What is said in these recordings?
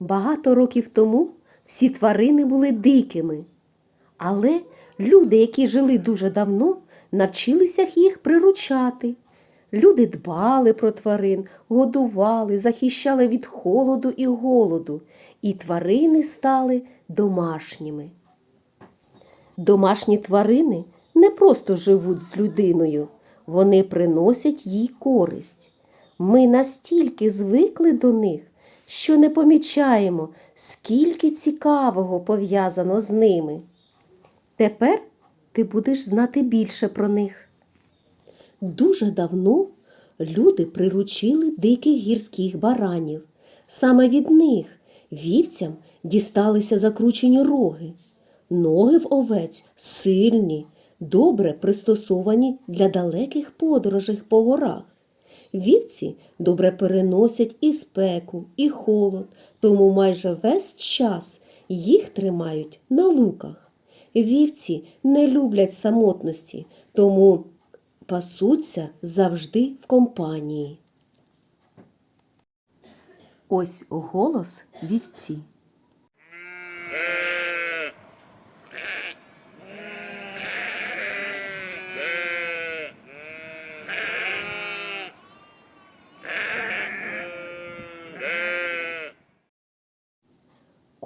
Багато років тому всі тварини були дикими. Але люди, які жили дуже давно, навчилися їх приручати. Люди дбали про тварин, годували, захищали від холоду і голоду, і тварини стали домашніми. Домашні тварини не просто живуть з людиною, вони приносять їй користь. Ми настільки звикли до них, що не помічаємо, скільки цікавого пов'язано з ними. Тепер ти будеш знати більше про них. Дуже давно люди приручили диких гірських баранів. Саме від них вівцям дісталися закручені роги. Ноги в овець сильні, добре пристосовані для далеких подорожей по горах. Вівці добре переносять і спеку, і холод, тому майже весь час їх тримають на луках. Вівці не люблять самотності, тому пасуться завжди в компанії. Ось голос вівці.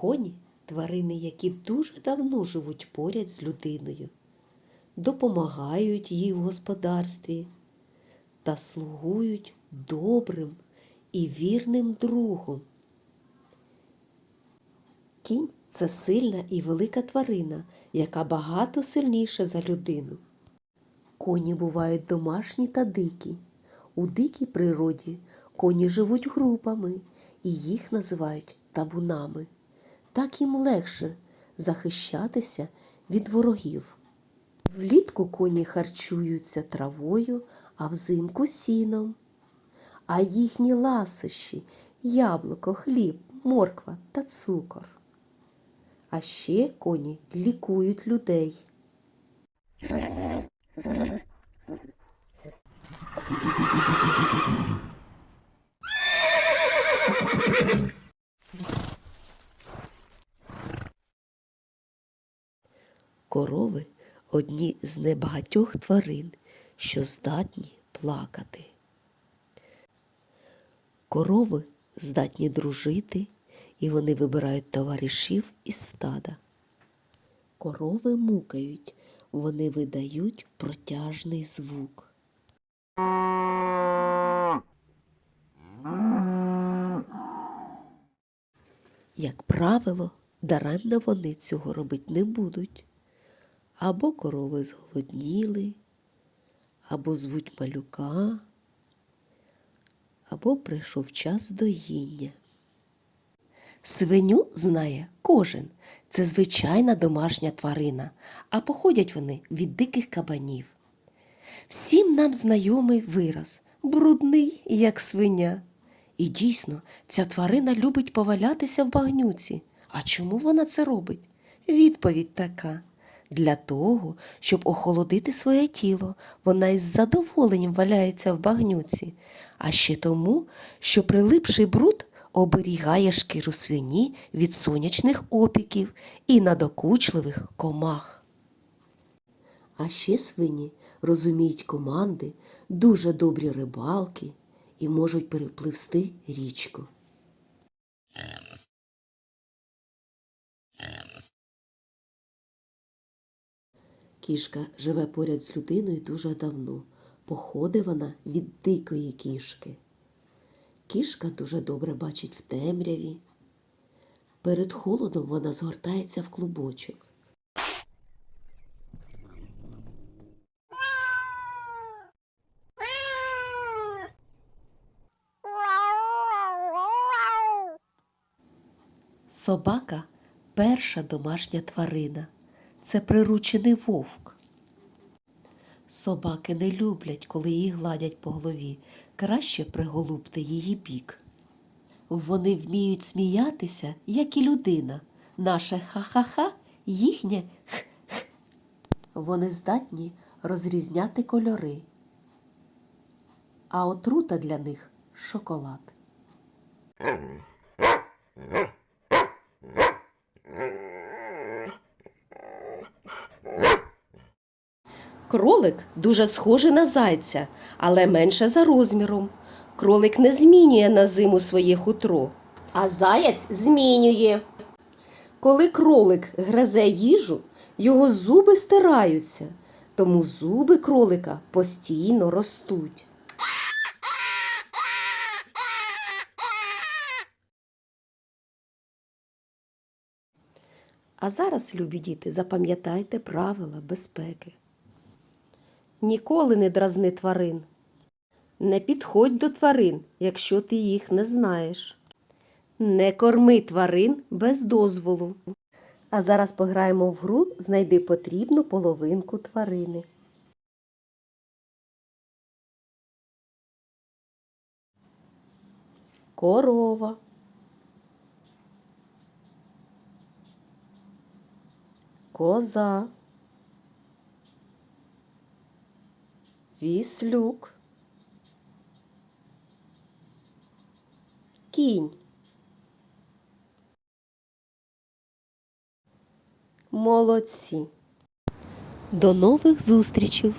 Коні тварини, які дуже давно живуть поряд з людиною, допомагають їй в господарстві та слугують добрим і вірним другом. Кінь це сильна і велика тварина, яка багато сильніша за людину. Коні бувають домашні та дикі. У дикій природі коні живуть групами і їх називають табунами. Так їм легше захищатися від ворогів. Влітку коні харчуються травою, а взимку сіном. А їхні ласощі яблуко, хліб, морква та цукор. А ще коні лікують людей. Корови одні з небагатьох тварин, що здатні плакати. Корови здатні дружити, і вони вибирають товаришів із стада. Корови мукають, вони видають протяжний звук. Як правило, даремно вони цього робити не будуть. Або корови зголодніли, або звуть малюка, або прийшов час доїння. Свиню знає кожен. Це звичайна домашня тварина, а походять вони від диких кабанів. Всім нам знайомий вираз брудний, як свиня. І дійсно, ця тварина любить повалятися в багнюці. А чому вона це робить? Відповідь така. Для того, щоб охолодити своє тіло, вона із задоволенням валяється в багнюці, а ще тому, що прилипший бруд оберігає шкіру свині від сонячних опіків і надокучливих комах. А ще свині розуміють команди, дуже добрі рибалки і можуть перепливсти річку. Кішка живе поряд з людиною дуже давно. Походить вона від дикої кішки. Кішка дуже добре бачить в темряві. Перед холодом вона згортається в клубочок. Собака перша домашня тварина. Це приручений вовк. Собаки не люблять, коли її гладять по голові. Краще приголубте її бік. Вони вміють сміятися, як і людина. Наше ха-ха-ха, їхнє х-х. Вони здатні розрізняти кольори. А отрута для них шоколад. Кролик дуже схожий на зайця, але менше за розміром. Кролик не змінює на зиму своє хутро, а заяць змінює. Коли кролик гризе їжу, його зуби стираються, тому зуби кролика постійно ростуть. А зараз, любі діти, запам'ятайте правила безпеки. Ніколи не дразни тварин. Не підходь до тварин, якщо ти їх не знаєш. Не корми тварин без дозволу. А зараз пограємо в гру Знайди потрібну половинку тварини. Корова. Коза. Віслюк. Кінь. Молодці. До нових зустрічей!